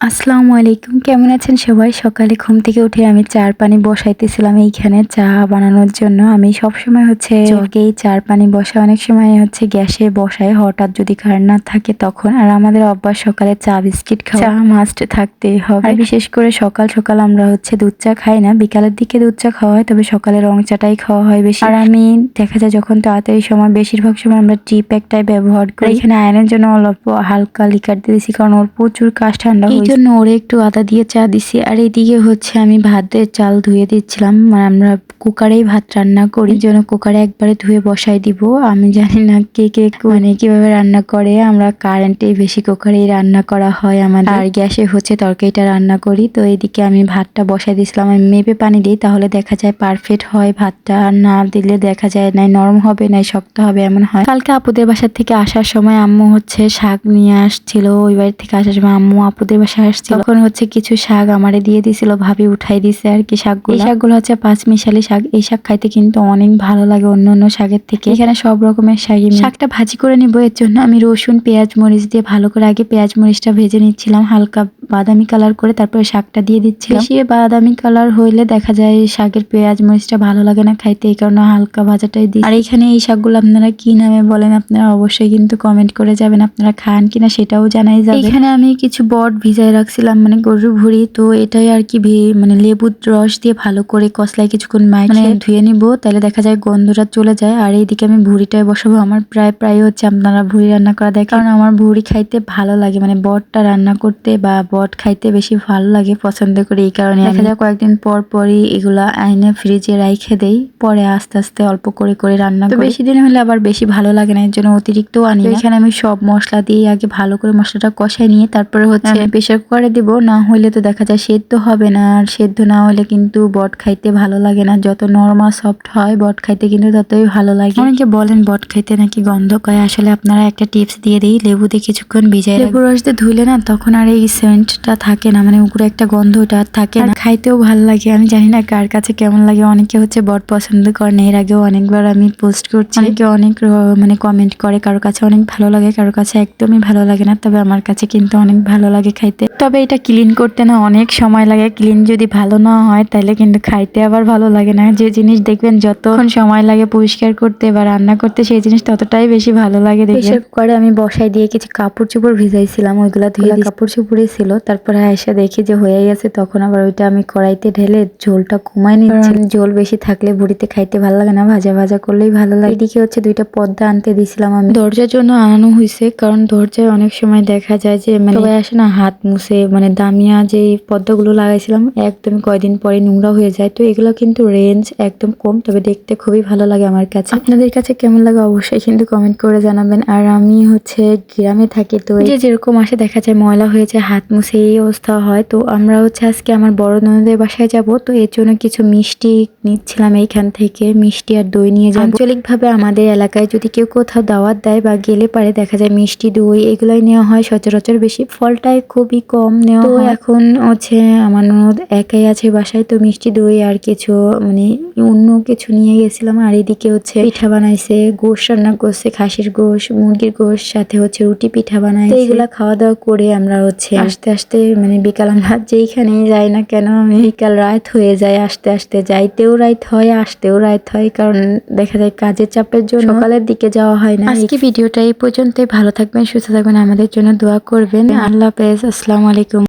আসসালামু আলাইকুম। কেমন আছেন সবাই? সকালে ঘুম থেকে উঠে আমি চার পানি বসাইতেছিলাম এইখানে চা বানানোর জন্য। আমি সব সময় হচ্ছে জগেই চার পানি বসা অনেক সময় হচ্ছে গ্যাসে বসাই। হঠাৎ যদি কারেন্ট না থাকে তখন। আর আমাদের অভ্যাস সকালে চা বিস্কিট খাওয়া চা মাস্ট থাকতেই হবে। বিশেষ করে সকাল সকাল আমরা হচ্ছে দুধ চা খাই না। বিকালের দিকে দুধ চা খাওয়া হয় তবে সকালে রং চাটাই খাওয়া হয় বেশি। আর আমি দেখা যায় যখন তাড়াতাড়ি সময় বেশিরভাগ সময় আমরা টি প্যাকটাই ব্যবহার করি। এখানে আয়নের জন্য অল্প হালকা লিকার দিয়ে দিয়েছি কারণ ওর প্রচুর কাশ ঠান্ডা জন্য ওরে একটু আদা দিয়ে চা দিছি। আর এদিকে হচ্ছে আমি ভাতের চাল ধুয়ে দিচ্ছিলাম। মানে আমরা কুকারেই ভাত রান্না করি। জন্য কুকারে একবারে ধুয়ে বসাই দিব। আমি জানি না কে কে মানে কীভাবে রান্না করে। আমরা কারেন্টে বেশি কুকারেই রান্না করা হয় আমাদের। আর গ্যাসে হচ্ছে তরকারিটা রান্না করি। তো এদিকে আমি ভাতটা বসাই দিয়েছিলাম আমি মেপে পানি দিই, তাহলে দেখা যায় পারফেক্ট হয় ভাতটা। আর না দিলে দেখা যায় নাই, নরম হবে নাই, শক্ত হবে, এমন হয়। কালকে আপুদের বাসার থেকে আসার সময় আম্মু হচ্ছে শাক নিয়ে আসছিল। ওই বাড়ি থেকে আসার সময় আম্মু আপুদের বাসায় আসছিল। তখন হচ্ছে কিছু শাক আমারে দিয়ে দিছিল ভাবি উঠাই দিছে আর কি শাকগুলো। এই শাকগুলো হচ্ছে পাঁচ মিশালি শাক। এই শাক খাইতে কিন্তু অনেক ভালো লাগে অন্য অন্য শাকের থেকে। এখানে সব রকমের শাক শাকটা ভাজি করে নিব এর জন্য আমি রসুন পেঁয়াজ মরিচ দিয়ে ভালো করে আগে পেঁয়াজ মরিচটা ভেজে নিচ্ছিলাম হালকা বাদামি কালার করে তারপরে শাকটা দিয়ে দিচ্ছিলাম। বেশি বাদামি কালার হইলে দেখা যায় শাকের পেঁয়াজ মরিচটা ভালো লাগে না খাইতে এই কারণে হালকা ভাজাটাই দিই আর এখানে এই শাকগুলো আপনারা কি নামে বলেন আপনারা অবশ্যই কিন্তু কমেন্ট করে যাবেন আপনারা খান কিনা সেটাও জানাই যাবে। এখানে আমি কিছু বট ভিজাই রাখছিলাম মানে গরুর ভুড়ি তো এটাই আর কি ভে- মানে লেবুর রস দিয়ে ভালো করে কসলায় কিছুক্ষণ মাখিয়ে মানে ধুয়ে নিব তাহলে দেখা যায় গন্ধটা চলে যায়। আর এইদিকে আমি ভুড়িটাই বসাবো আমার প্রায় প্রায় হচ্ছে আপনারা ভুড়ি রান্না করা দেখেন। কারণ আমার ভুড়ি খাইতে ভালো লাগে মানে বটটা রান্না করতে বা বট খাইতে বেশি ভালো লাগে পছন্দ করি এই কারণে। দেখা যায় কয়েকদিন পর পরই এগুলা আইনে ফ্রিজে রাইখে দেই পরে আস্তে আস্তে অল্প করে করে রান্না করি। বেশি দিন হলে আবার বেশি ভালো লাগে না এর জন্য অতিরিক্ত আনি এখানে আমি সব মশলা দিয়ে আগে ভালো করে মশলাটা কষাই নিয়ে তারপরে হচ্ছে প্রেশার কুকারে দিব না হলে তো দেখা যায় সেদ্ধ হবে না আর সেদ্ধ না হলে কিন্তু বট খাইতে ভালো লাগে না। যত নরমাল সফট হয় বট খাইতে কিন্তু ততই ভালো লাগে। অনেকে বলেন বট খাইতে নাকি গন্ধ কয় আসলে আপনারা একটা টিপস দিয়ে দিই লেবু দিয়ে কিছুক্ষণ ভিজাই লেবু রস দিয়ে ধুইলে না তখন আর এই সেন্টটা থাকে না মানে উপরে একটা গন্ধ ওটা আর থাকে না। খাইতেও ভালো লাগে আমি জানি না কার কাছে কেমন লাগে। অনেকে হচ্ছে বট পছন্দ করে না এর আগেও অনেকবার আমি পোস্ট করছি। অনেকে অনেক মানে কমেন্ট করে কারও কাছে অনেক ভালো লাগে কারও কাছে একদমই ভালো লাগে না তবে আমার কাছে কিন্তু অনেক ভালো লাগে খাইতে। তবে এটা ক্লিন করতে না অনেক সময় লাগে ক্লিন যদি ভালো না হয় তাহলে কিন্তু খাইতে আবার ভালো লাগে না। যে জিনিস দেখবেন যতক্ষণ সময় লাগে পরিষ্কার করতে বা রান্না করতে সেই জিনিস ততটাই বেশি ভালো লাগে দেখবেন। করে আমি বসাই দিয়ে কিছু কাপড় চোপড় ভিজাইছিলাম ওইগুলা ধুয়ে কাপড় চোপড়ই ছিল। তারপরে এসে দেখি যে হয়ে গেছে তখন আবার ওইটা আমি কড়াইতে ঢেলে ঝোলটা কমাই নিচ্ছি। ঝোল বেশি থাকলে ভুড়িতে খাইতে ভালো লাগে না ভাজা ভাজা করলেই ভালো লাগে। এদিকে হচ্ছে দুইটা পদ্মা আনতে দিছিলাম আমি। দরজার জন্য আনানো হয়েছে কারণ দরজায় অনেক সময় দেখা যায় যে মানে সবাই আসে না হাত মুছে মানে দামিয়া যে পর্দাগুলো লাগাইছিলাম একদম কয়দিন পরে নোংরা হয়ে যায়। তো এগুলো কিন্তু রেঞ্জ একদম কম তবে দেখতে খুবই ভালো লাগে আমার কাছে। আপনাদের কাছে কেমন লাগে অবশ্যই কিন্তু কমেন্ট করে জানাবেন। আর আমি হচ্ছে গ্রামে থাকি তো যেরকম আসে দেখা যায় ময়লা হয়ে যায় হাত মুছে এই অবস্থা হয়। তো আমরা হচ্ছে আজকে আমার বড় ননদের বাসায় যাব। তো এর জন্য কিছু মিষ্টি নিচ্ছিলাম এইখান থেকে। মিষ্টি আর দই নিয়ে যাব। আঞ্চলিকভাবে আমাদের এলাকায় যদি কেউ কোথাও দাওয়াত দেয় বা গেলে পারে দেখা যায় মিষ্টি দই এগুলোই নেওয়া হয় সচরাচর বেশি। ফলটাই খুবই কম নেওয়া হয়। এখন হচ্ছে আমার ননদ একাই আছে বাসায় তো মিষ্টি দই আর কিছু মানে অন্য কিছু নিয়ে গেছিলাম। আর এদিকে হচ্ছে পিঠা বানাইছে গোশ রান্না করছে খাসির গোশ মুরগির গোশ সাথে হচ্ছে রুটি পিঠা বানাইছে। এগুলা খাওয়া দাওয়া করে আমরা হচ্ছে আস্তে আস্তে মানে বিকাল আমরা যেইখানেই যাই না কেন আমি বিকাল রাত হয়ে যায় আস্তে আস্তে। যাইতেও রাত হয় আসতেও রাত হয় কারণ দেখা যায় কাজের চাপের জন্য সকালের দিকে যাওয়া হয় না। আজকে ভিডিওটা এই পর্যন্তই। ভালো থাকবেন সুস্থ থাকবেন আমাদের জন্য দোয়া করবেন। আল্লাহ হাফেজ। আসসালামু আলাইকুম।